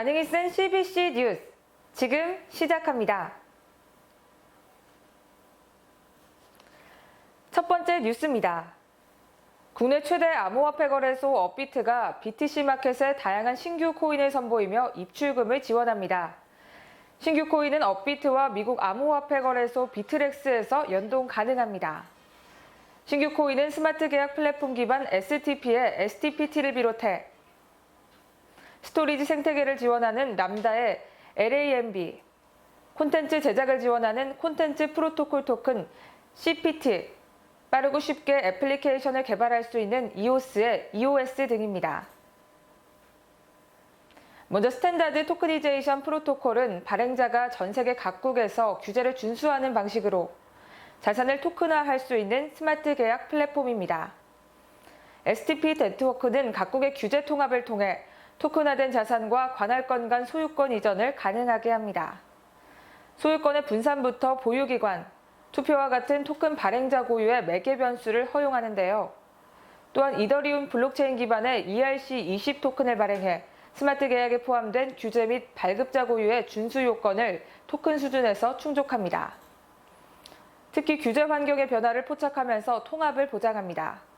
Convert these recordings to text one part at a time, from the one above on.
반응이 센 CBC 뉴스 지금 시작합니다. 첫 번째 뉴스입니다. 국내 최대 암호화폐 거래소 업비트가 BTC 마켓에 다양한 신규 코인을 선보이며 입출금을 지원합니다. 신규 코인은 업비트와 미국 암호화폐 거래소 비트렉스에서 연동 가능합니다. 신규 코인은 스마트 계약 플랫폼 기반 STP의 STPT를 비롯해 스토리지 생태계를 지원하는 람다의 LAMB, 콘텐츠 제작을 지원하는 콘텐츠 프로토콜 토큰 CPT, 빠르고 쉽게 애플리케이션을 개발할 수 있는 EOS의 EOS 등입니다. 먼저 스탠다드 토크니제이션 프로토콜은 발행자가 전 세계 각국에서 규제를 준수하는 방식으로 자산을 토큰화할 수 있는 스마트 계약 플랫폼입니다. STP 네트워크는 각국의 규제 통합을 통해 토큰화된 자산과 관할권 간 소유권 이전을 가능하게 합니다. 소유권의 분산부터 보유기관, 투표와 같은 토큰 발행자 고유의 매개 변수를 허용하는데요. 또한 이더리움 블록체인 기반의 ERC20 토큰을 발행해 스마트 계약에 포함된 규제 및 발급자 고유의 준수 요건을 토큰 수준에서 충족합니다. 특히 규제 환경의 변화를 포착하면서 통합을 보장합니다.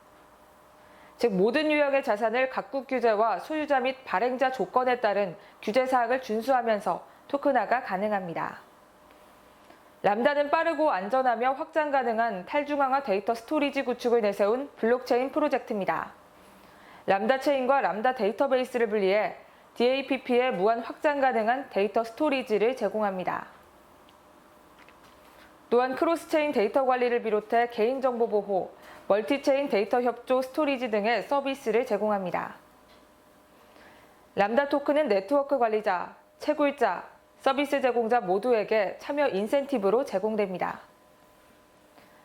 즉 모든 유형의 자산을 각국 규제와 소유자 및 발행자 조건에 따른 규제 사항을 준수하면서 토큰화가 가능합니다. 람다는 빠르고 안전하며 확장 가능한 탈중앙화 데이터 스토리지 구축을 내세운 블록체인 프로젝트입니다. 람다 체인과 람다 데이터베이스를 분리해 DAPP의 무한 확장 가능한 데이터 스토리지를 제공합니다. 또한 크로스체인 데이터 관리를 비롯해 개인정보 보호, 멀티체인 데이터 협조 스토리지 등의 서비스를 제공합니다. 람다 토큰은 네트워크 관리자, 채굴자, 서비스 제공자 모두에게 참여 인센티브로 제공됩니다.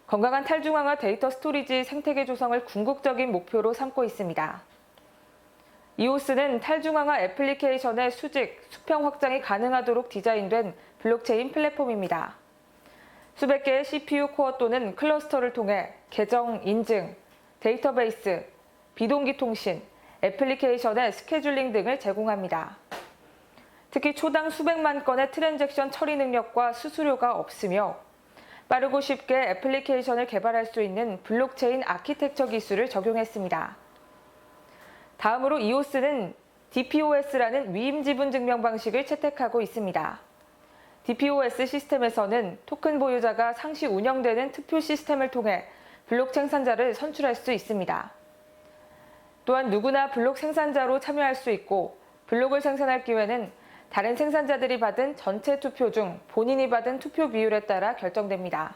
건강한 탈중앙화 데이터 스토리지 생태계 조성을 궁극적인 목표로 삼고 있습니다. 이오스는 탈중앙화 애플리케이션의 수직, 수평 확장이 가능하도록 디자인된 블록체인 플랫폼입니다. 수백 개의 CPU 코어 또는 클러스터를 통해 계정, 인증, 데이터베이스, 비동기 통신, 애플리케이션의 스케줄링 등을 제공합니다. 특히 초당 수백만 건의 트랜잭션 처리 능력과 수수료가 없으며 빠르고 쉽게 애플리케이션을 개발할 수 있는 블록체인 아키텍처 기술을 적용했습니다. 다음으로 이오스는 DPoS라는 위임 지분 증명 방식을 채택하고 있습니다. DPoS 시스템에서는 토큰 보유자가 상시 운영되는 투표 시스템을 통해 블록 생산자를 선출할 수 있습니다. 또한 누구나 블록 생산자로 참여할 수 있고 블록을 생산할 기회는 다른 생산자들이 받은 전체 투표 중 본인이 받은 투표 비율에 따라 결정됩니다.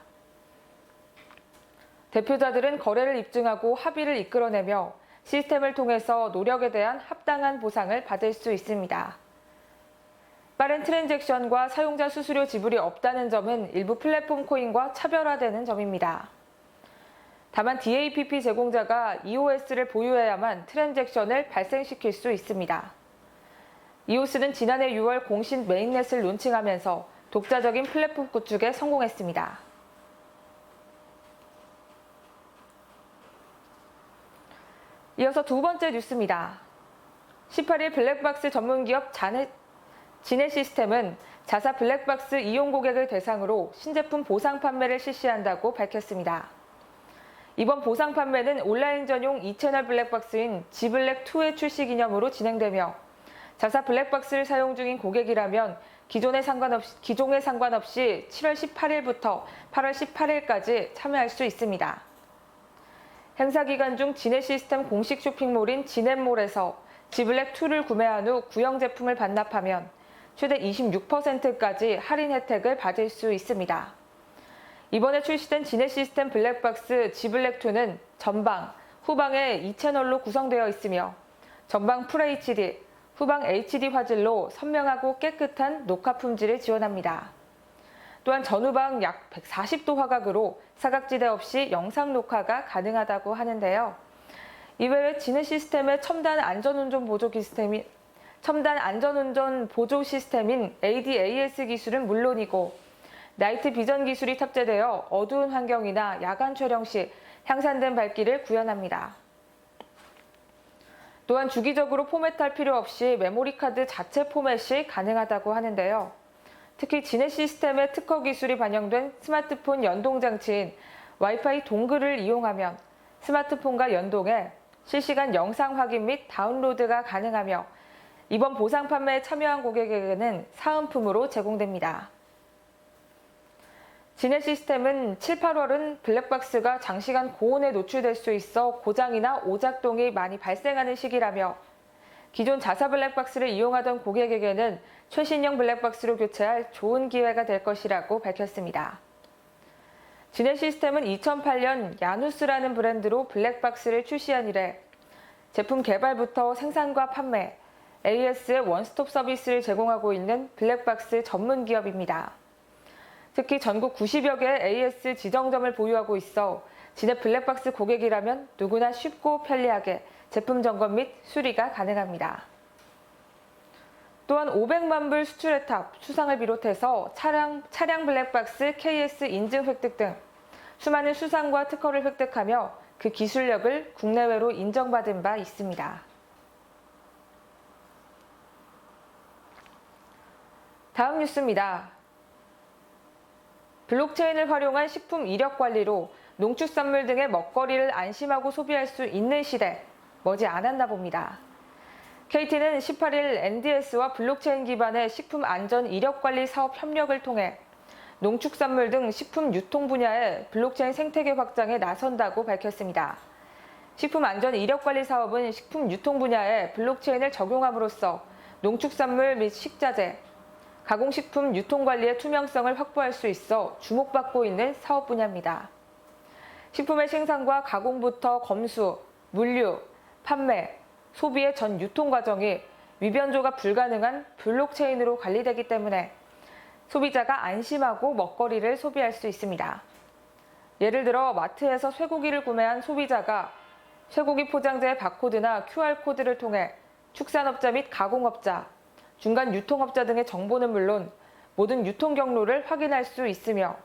대표자들은 거래를 입증하고 합의를 이끌어내며 시스템을 통해서 노력에 대한 합당한 보상을 받을 수 있습니다. 빠른 트랜잭션과 사용자 수수료 지불이 없다는 점은 일부 플랫폼 코인과 차별화되는 점입니다. 다만 DAPP 제공자가 EOS를 보유해야만 트랜잭션을 발생시킬 수 있습니다. 이오스는 지난해 6월 공신 메인넷을 론칭하면서 독자적인 플랫폼 구축에 성공했습니다. 이어서 두 번째 뉴스입니다. 18일 블랙박스 전문기업 자네, 지네 시스템은 자사 블랙박스 이용 고객을 대상으로 신제품 보상 판매를 실시한다고 밝혔습니다. 이번 보상 판매는 온라인 전용 2채널 블랙박스인 지블랙2의 출시 기념으로 진행되며 자사 블랙박스를 사용 중인 고객이라면 기존에 상관없이, 기종에 상관없이 7월 18일부터 8월 18일까지 참여할 수 있습니다. 행사 기간 중 지네 시스템 공식 쇼핑몰인 지넷몰에서 지블랙2를 구매한 후 구형 제품을 반납하면 최대 26%까지 할인 혜택을 받을 수 있습니다. 이번에 출시된 지네 시스템 블랙박스 지블랙2는 전방, 후방에 2채널로 구성되어 있으며 전방 FHD, 후방 HD 화질로 선명하고 깨끗한 녹화 품질을 지원합니다. 또한 전후방 약 140도 화각으로 사각지대 없이 영상 녹화가 가능하다고 하는데요. 이외에 지능 시스템의 첨단 안전운전 보조 시스템이 첨단 안전운전 보조 시스템인 ADAS 기술은 물론이고 나이트 비전 기술이 탑재되어 어두운 환경이나 야간 촬영 시 향산된 밝기를 구현합니다. 또한 주기적으로 포맷할 필요 없이 메모리 카드 자체 포맷이 가능하다고 하는데요. 특히 지네 시스템의 특허 기술이 반영된 스마트폰 연동 장치인 와이파이 동글을 이용하면 스마트폰과 연동해 실시간 영상 확인 및 다운로드가 가능하며 이번 보상 판매에 참여한 고객에게는 사은품으로 제공됩니다. 지네 시스템은 7, 8월은 블랙박스가 장시간 고온에 노출될 수 있어 고장이나 오작동이 많이 발생하는 시기라며 기존 자사 블랙박스를 이용하던 고객에게는 최신형 블랙박스로 교체할 좋은 기회가 될 것이라고 밝혔습니다. 지네 시스템은 2008년 야누스라는 브랜드로 블랙박스를 출시한 이래 제품 개발부터 생산과 판매, AS의 원스톱 서비스를 제공하고 있는 블랙박스 전문 기업입니다. 특히 전국 90여 개의 AS 지정점을 보유하고 있어 진해 블랙박스 고객이라면 누구나 쉽고 편리하게 제품 점검 및 수리가 가능합니다. 또한 500만 불 수출 혜택, 수상을 비롯해서 차량, 차량 블랙박스 KS 인증 획득 등 수많은 수상과 특허를 획득하며 그 기술력을 국내외로 인정받은 바 있습니다. 다음 뉴스입니다. 블록체인을 활용한 식품 이력 관리로 농축산물 등의 먹거리를 안심하고 소비할 수 있는 시대 머지 않았나 봅니다. KT는 18일 NDS와 블록체인 기반의 식품 안전 이력 관리 사업 협력을 통해 농축산물 등 식품 유통 분야의 블록체인 생태계 확장에 나선다고 밝혔습니다. 식품 안전 이력 관리 사업은 식품 유통 분야에 블록체인을 적용함으로써 농축산물 및 식자재, 가공식품 유통 관리의 투명성을 확보할 수 있어 주목받고 있는 사업 분야입니다. 식품의 생산과 가공부터 검수, 물류, 판매, 소비의 전 유통 과정이 위변조가 불가능한 블록체인으로 관리되기 때문에 소비자가 안심하고 먹거리를 소비할 수 있습니다. 예를 들어 마트에서 쇠고기를 구매한 소비자가 쇠고기 포장재의 바코드나 QR코드를 통해 축산업자 및 가공업자, 중간 유통업자 등의 정보는 물론 모든 유통 경로를 확인할 수 있으며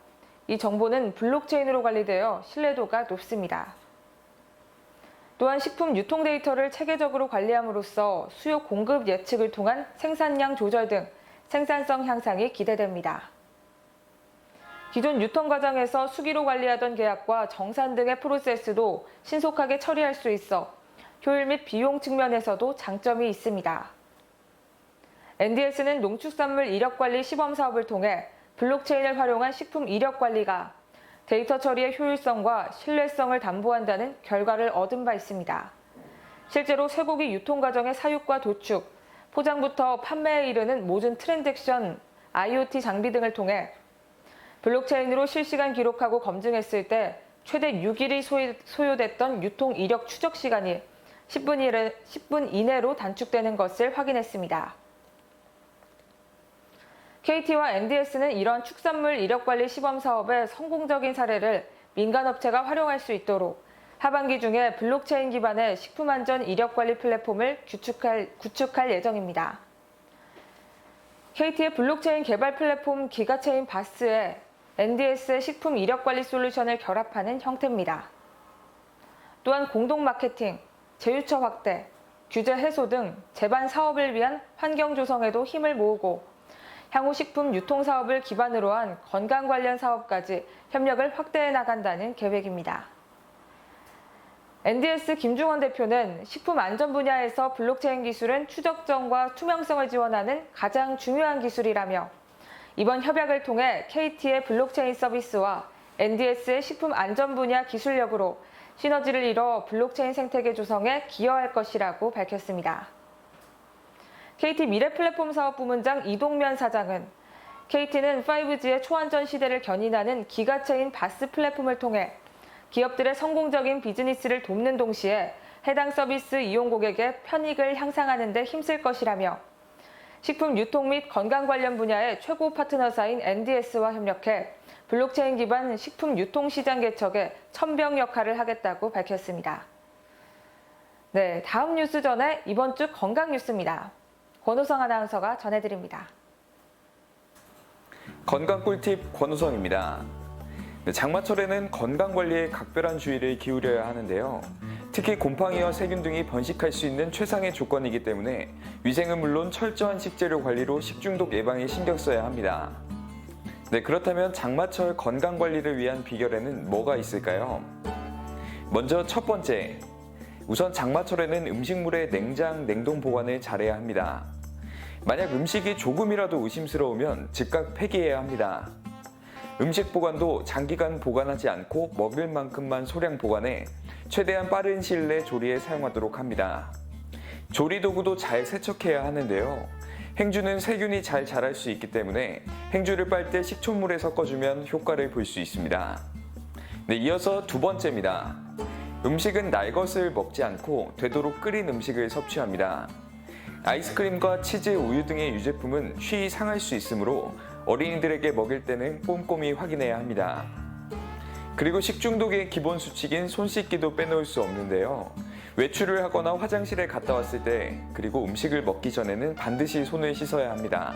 이 정보는 블록체인으로 관리되어 신뢰도가 높습니다. 또한 식품 유통 데이터를 체계적으로 관리함으로써 수요 공급 예측을 통한 생산량 조절 등 생산성 향상이 기대됩니다. 기존 유통 과정에서 수기로 관리하던 계약과 정산 등의 프로세스도 신속하게 처리할 수 있어 효율 및 비용 측면에서도 장점이 있습니다. NDS는 농축산물 이력 관리 시범 사업을 통해 블록체인을 활용한 식품 이력 관리가 데이터 처리의 효율성과 신뢰성을 담보한다는 결과를 얻은 바 있습니다. 실제로 쇠고기 유통 과정의 사육과 도축, 포장부터 판매에 이르는 모든 트랜잭션, IoT 장비 등을 통해 블록체인으로 실시간 기록하고 검증했을 때 최대 6일이 소요됐던 유통 이력 추적 시간이 10분 이내로 단축되는 것을 확인했습니다. KT와 NDS는 이런 축산물 이력 관리 시범 사업의 성공적인 사례를 민간업체가 활용할 수 있도록 하반기 중에 블록체인 기반의 식품안전 이력 관리 플랫폼을 구축할, 구축할 예정입니다. KT의 블록체인 개발 플랫폼 기가체인 바스에 NDS의 식품 이력 관리 솔루션을 결합하는 형태입니다. 또한 공동 마케팅, 제휴처 확대, 규제 해소 등 제반 사업을 위한 환경 조성에도 힘을 모으고 향후 식품 유통 사업을 기반으로 한 건강 관련 사업까지 협력을 확대해 나간다는 계획입니다. NDS 김중원 대표는 식품 안전 분야에서 블록체인 기술은 추적점과 투명성을 지원하는 가장 중요한 기술이라며 이번 협약을 통해 KT의 블록체인 서비스와 NDS의 식품 안전 분야 기술력으로 시너지를 이뤄 블록체인 생태계 조성에 기여할 것이라고 밝혔습니다. KT 미래 플랫폼 사업 부문장 이동면 사장은 KT는 5G의 초안전 시대를 견인하는 기가체인 바스 플랫폼을 통해 기업들의 성공적인 비즈니스를 돕는 동시에 해당 서비스 이용 고객의 편익을 향상하는 데 힘쓸 것이라며 식품 유통 및 건강 관련 분야의 최고 파트너사인 NDS와 협력해 블록체인 기반 식품 유통 시장 개척에 천병 역할을 하겠다고 밝혔습니다. 네, 다음 뉴스 전에 이번 주 건강 뉴스입니다. 권우성 아나운서가 전해드립니다. 건강 꿀팁 권우성입니다. 네, 장마철에는 건강 관리에 각별한 주의를 기울여야 하는데요. 특히 곰팡이와 세균 등이 번식할 수 있는 최상의 조건이기 때문에 위생은 물론 철저한 식재료 관리로 식중독 예방에 신경 써야 합니다. 네, 그렇다면 장마철 건강 관리를 위한 비결에는 뭐가 있을까요? 먼저 첫 번째, 우선 장마철에는 음식물의 냉장, 냉동 보관을 잘해야 합니다. 만약 음식이 조금이라도 의심스러우면 즉각 폐기해야 합니다. 음식 보관도 장기간 보관하지 않고 먹을 만큼만 소량 보관해 최대한 빠른 시일 내 조리에 사용하도록 합니다. 조리 도구도 잘 세척해야 하는데요. 행주는 세균이 잘 자랄 수 있기 때문에 행주를 빨 때 식초물에 섞어주면 효과를 볼 수 있습니다. 네, 이어서 두 번째입니다. 음식은 날 것을 먹지 않고 되도록 끓인 음식을 섭취합니다. 아이스크림과 치즈, 우유 등의 유제품은 쉬이 상할 수 있으므로 어린이들에게 먹일 때는 꼼꼼히 확인해야 합니다. 그리고 식중독의 기본 수칙인 손 씻기도 빼놓을 수 없는데요. 외출을 하거나 화장실에 갔다 왔을 때, 그리고 음식을 먹기 전에는 반드시 손을 씻어야 합니다.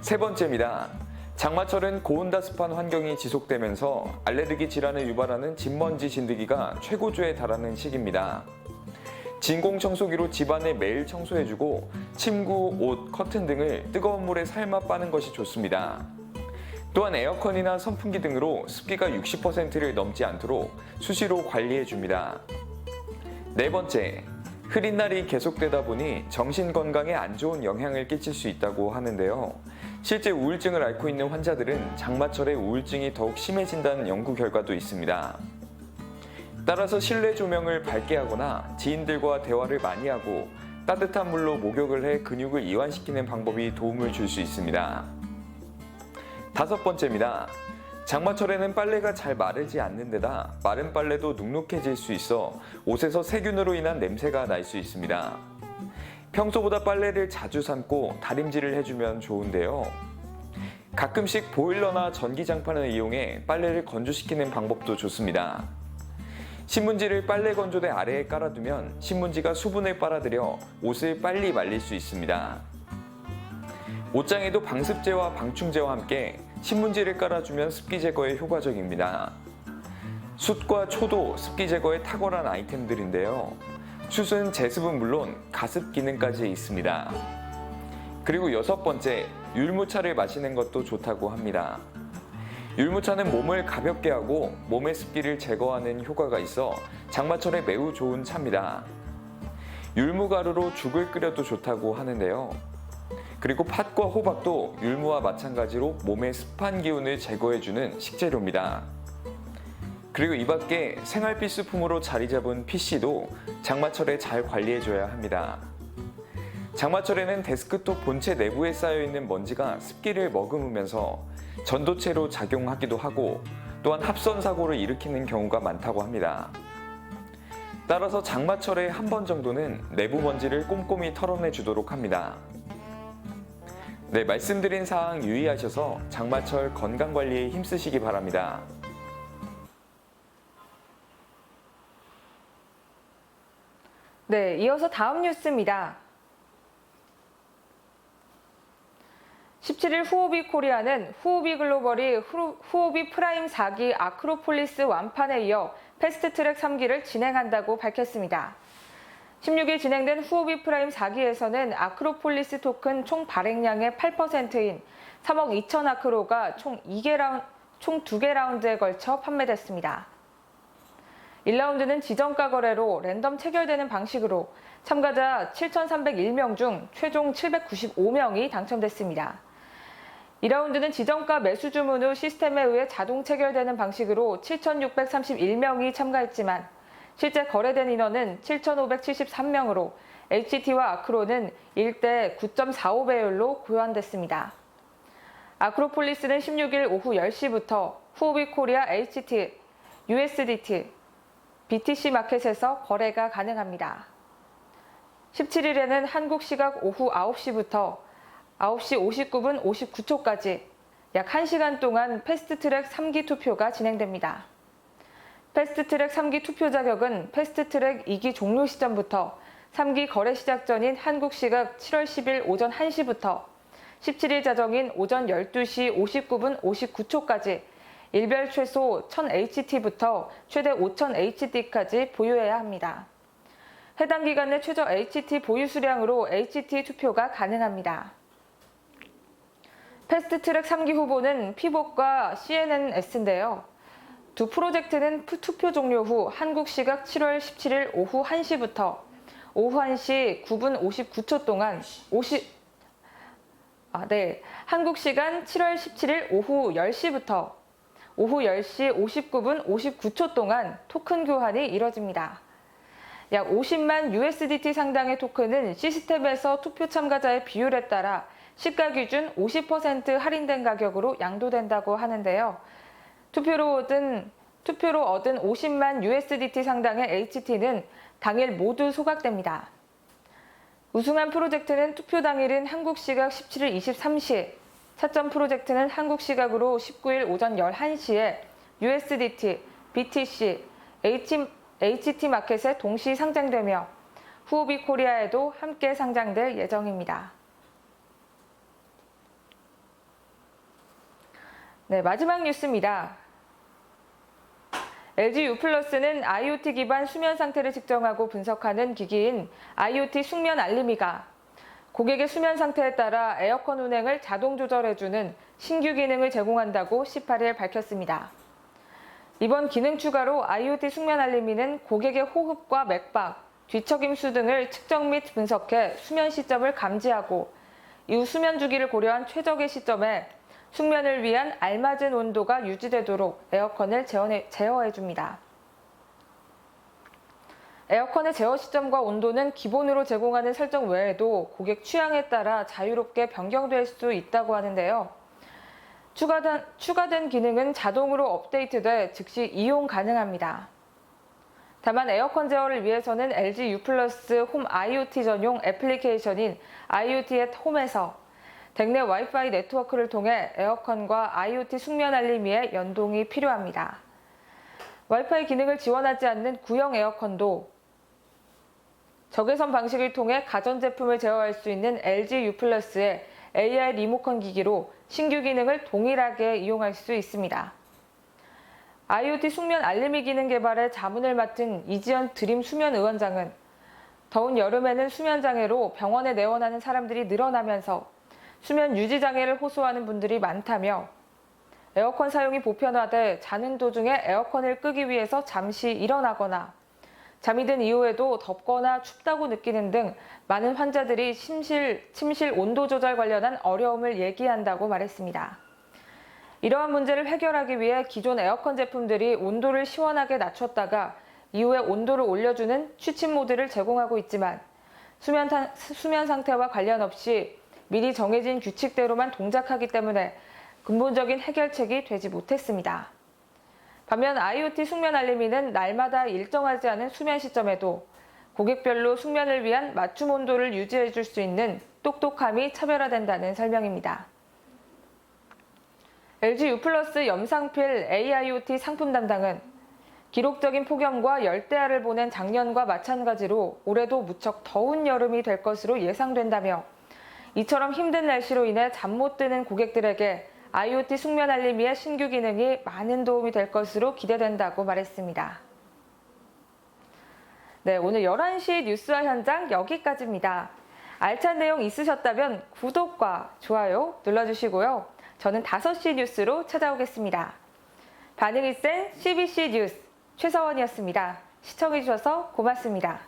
세 번째입니다. 장마철은 고온다습한 환경이 지속되면서 알레르기 질환을 유발하는 진먼지 진드기가 최고조에 달하는 시기입니다. 진공 청소기로 집안을 매일 청소해주고 침구, 옷, 커튼 등을 뜨거운 물에 삶아 빠는 것이 좋습니다. 또한 에어컨이나 선풍기 등으로 습기가 60%를 넘지 않도록 수시로 관리해 줍니다. 네 번째, 흐린 날이 계속되다 보니 정신 건강에 안 좋은 영향을 끼칠 수 있다고 하는데요. 실제 우울증을 앓고 있는 환자들은 장마철에 우울증이 더욱 심해진다는 연구 결과도 있습니다. 따라서 실내 조명을 밝게 하거나 지인들과 대화를 많이 하고 따뜻한 물로 목욕을 해 근육을 이완시키는 방법이 도움을 줄 수 있습니다. 다섯 번째입니다. 장마철에는 빨래가 잘 마르지 않는 데다 마른 빨래도 눅눅해질 수 있어 옷에서 세균으로 인한 냄새가 날 수 있습니다. 평소보다 빨래를 자주 삶고 다림질을 해주면 좋은데요. 가끔씩 보일러나 전기장판을 이용해 빨래를 건조시키는 방법도 좋습니다. 신문지를 빨래 건조대 아래에 깔아두면 신문지가 수분을 빨아들여 옷을 빨리 말릴 수 있습니다. 옷장에도 방습제와 방충제와 함께 신문지를 깔아주면 습기 제거에 효과적입니다. 숯과 초도 습기 제거에 탁월한 아이템들인데요. 숯은 제습은 물론 가습 기능까지 있습니다. 그리고 여섯 번째, 율무차를 마시는 것도 좋다고 합니다. 율무차는 몸을 가볍게 하고 몸의 습기를 제거하는 효과가 있어 장마철에 매우 좋은 차입니다. 율무가루로 죽을 끓여도 좋다고 하는데요. 그리고 팥과 호박도 율무와 마찬가지로 몸의 습한 기운을 제거해주는 식재료입니다. 그리고 이 밖에 생활 필수품으로 자리 잡은 PC도 장마철에 잘 관리해줘야 합니다. 장마철에는 데스크톱 본체 내부에 쌓여있는 먼지가 습기를 머금으면서 전도체로 작용하기도 하고 또한 합선 사고를 일으키는 경우가 많다고 합니다. 따라서 장마철에 한 번 정도는 내부 먼지를 꼼꼼히 털어내 주도록 합니다. 네, 말씀드린 사항 유의하셔서 장마철 건강 관리에 힘쓰시기 바랍니다. 네, 이어서 다음 뉴스입니다. 17일 후오비 코리아는 후오비 글로벌이 후- 후오비 프라임 4기 아크로폴리스 완판에 이어 패스트트랙 3기를 진행한다고 밝혔습니다. 16일 진행된 후오비 프라임 4기에서는 아크로폴리스 토큰 총 발행량의 8%인 3억 2천 아크로가 총 2개 라운, 총 2개 라운드에 걸쳐 판매됐습니다. 1라운드는 지정가 거래로 랜덤 체결되는 방식으로 참가자 7,301명 중 최종 795명이 당첨됐습니다. 2라운드는 지정가 매수 주문 후 시스템에 의해 자동 체결되는 방식으로 7,631명이 참가했지만 실제 거래된 인원은 7,573명으로 HT와 아크로는 1대 9.45배율로 교환됐습니다. 아크로폴리스는 16일 오후 10시부터 후오비 코리아 HT, USDT, BTC 마켓에서 거래가 가능합니다. 17일에는 한국 시각 오후 9시부터 9시 59분 59초까지 약 1시간 동안 패스트트랙 3기 투표가 진행됩니다. 패스트트랙 3기 투표 자격은 패스트트랙 2기 종료 시점부터 3기 거래 시작 전인 한국 시각 7월 10일 오전 1시부터 17일 자정인 오전 12시 59분 59초까지 일별 최소 1000HT부터 최대 5000HT까지 보유해야 합니다. 해당 기간 내 최저 HT 보유 수량으로 HT 투표가 가능합니다. 패스트트랙 3기 후보는 피복과 CNNS인데요. 두 프로젝트는 푸- 투표 종료 후 한국 시각 7월 17일 오후 1시부터 오후 1시 9분 59초 동안 50 아, 네. 한국 시간 7월 17일 오후 10시부터 오후 10시 59분 59초 동안 토큰 교환이 이뤄집니다. 약 50만 USDT 상당의 토큰은 시스템에서 투표 참가자의 비율에 따라 시가 기준 50% 할인된 가격으로 양도된다고 하는데요. 투표로 얻은 투표로 얻은 50만 USDT 상당의 HT는 당일 모두 소각됩니다. 우승한 프로젝트는 투표 당일인 한국 시각 17일 23시, 차점 프로젝트는 한국 시각으로 19일 오전 11시에 USDT, BTC, HT 마켓에 동시 상장되며 후오비 코리아에도 함께 상장될 예정입니다. 네, 마지막 뉴스입니다. LG U+는 IoT 기반 수면 상태를 측정하고 분석하는 기기인 IoT 숙면 알림이가 고객의 수면 상태에 따라 에어컨 운행을 자동 조절해주는 신규 기능을 제공한다고 18일 밝혔습니다. 이번 기능 추가로 IoT 숙면 알림이는 고객의 호흡과 맥박, 뒤척임수 등을 측정 및 분석해 수면 시점을 감지하고 이후 수면 주기를 고려한 최적의 시점에 숙면을 위한 알맞은 온도가 유지되도록 에어컨을 제어해, 제어해 줍니다. 에어컨의 제어 시점과 온도는 기본으로 제공하는 설정 외에도 고객 취향에 따라 자유롭게 변경될 수 있다고 하는데요. 추가된, 추가된 기능은 자동으로 업데이트돼 즉시 이용 가능합니다. 다만 에어컨 제어를 위해서는 LG U 홈 IoT 전용 애플리케이션인 IoT at 홈에서 댁내 와이파이 네트워크를 통해 에어컨과 IoT 숙면 알림이의 연동이 필요합니다. 와이파이 기능을 지원하지 않는 구형 에어컨도 적외선 방식을 통해 가전제품을 제어할 수 있는 LG U 플러스의 AI 리모컨 기기로 신규 기능을 동일하게 이용할 수 있습니다. IoT 숙면 알림이 기능 개발에 자문을 맡은 이지연 드림 수면 의원장은 더운 여름에는 수면 장애로 병원에 내원하는 사람들이 늘어나면서 수면 유지 장애를 호소하는 분들이 많다며 에어컨 사용이 보편화돼 자는 도중에 에어컨을 끄기 위해서 잠시 일어나거나 잠이 든 이후에도 덥거나 춥다고 느끼는 등 많은 환자들이 침실, 침실 온도 조절 관련한 어려움을 얘기한다고 말했습니다. 이러한 문제를 해결하기 위해 기존 에어컨 제품들이 온도를 시원하게 낮췄다가 이후에 온도를 올려주는 취침 모드를 제공하고 있지만 수면, 타- 수면 상태와 관련 없이 미리 정해진 규칙대로만 동작하기 때문에 근본적인 해결책이 되지 못했습니다. 반면 IoT 숙면 알림이는 날마다 일정하지 않은 수면 시점에도 고객별로 숙면을 위한 맞춤 온도를 유지해 줄 수 있는 똑똑함이 차별화된다는 설명입니다. LG U 염상필 AIoT 상품 담당은 기록적인 폭염과 열대야를 보낸 작년과 마찬가지로 올해도 무척 더운 여름이 될 것으로 예상된다며 이처럼 힘든 날씨로 인해 잠 못 드는 고객들에게 IoT 숙면 알림이의 신규 기능이 많은 도움이 될 것으로 기대된다고 말했습니다. 네, 오늘 11시 뉴스와 현장 여기까지입니다. 알찬 내용 있으셨다면 구독과 좋아요 눌러주시고요. 저는 5시 뉴스로 찾아오겠습니다. 반응이 센 CBC 뉴스 최서원이었습니다. 시청해주셔서 고맙습니다.